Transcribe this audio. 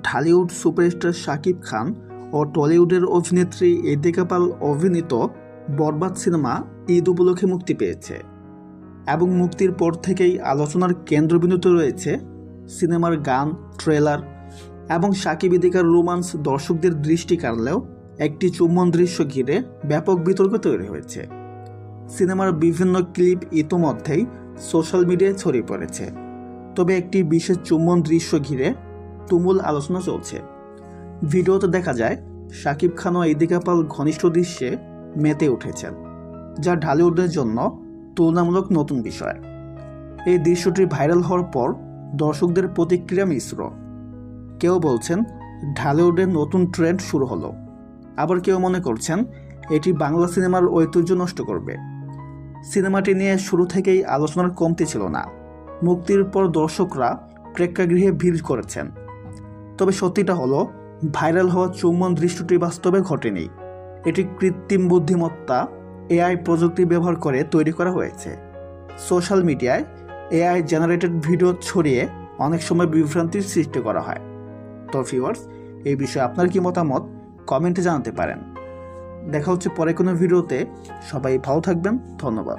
Dhallywood superstar Shakib Khan ও টলিউডের অভিনেত্রী এদিকা পাল অভিনীত বরবাদ সিনেমা ঈদ উপলক্ষে মুক্তি পেয়েছে এবং মুক্তির পর থেকেই আলোচনার কেন্দ্রবিন্দুতে রয়েছে সিনেমার গান, ট্রেলার এবং সাকিব ইদিকার রোমান্স দর্শকদের দৃষ্টি কাড়লেও একটি চুম্বন দৃশ্য ঘিরে ব্যাপক বিতর্ক তৈরি হয়েছে। সিনেমার বিভিন্ন ক্লিপ ইতোমধ্যেই সোশ্যাল মিডিয়ায় ছড়িয়ে পড়েছে। তবে একটি বিশেষ চুম্বন দৃশ্য ঘিরে তুমুল আলোচনা চলছে। ভিডিওতে দেখা যায় শাকিব খান ও ইদিকা ঘনিষ্ঠ দৃশ্যে মেতে উঠেছেন, যা ঢালিউডের জন্য তুলনামূলক নতুন বিষয়। এই দৃশ্যটি ভাইরাল হওয়ার পর দর্শকদের প্রতিক্রিয়া মিশ্র। কেউ বলছেন, ঢালিউডের নতুন ট্রেন্ড শুরু হলো। আবার কেউ মনে করছেন, এটি বাংলা সিনেমার ঐতিহ্য নষ্ট করবে। সিনেমাটি নিয়ে শুরু থেকেই আলোচনার কমতি ছিল না। মুক্তির পর দর্শকরা প্রেক্ষাগৃহে ভিড় করেছেন। তবে সত্যিটা হলো, ভাইরাল হওয়া চুম্বন দৃশ্যটি বাস্তবে ঘটেনি। এটি কৃত্রিম বুদ্ধিমত্তা, এআই প্রযুক্তি ব্যবহার করে তৈরি করা হয়েছে। সোশ্যাল মিডিয়ায় এআই জেনারেটেড ভিডিও ছড়িয়ে অনেক সময় বিভ্রান্তির সৃষ্টি করা হয়। তো ভিউয়ার্স, এই বিষয়ে আপনার কি মতামত? কমেন্টে জানাতে পারেন। দেখা হচ্ছে পরে কোনো ভিডিওতে। সবাই ভালো থাকবেন। ধন্যবাদ।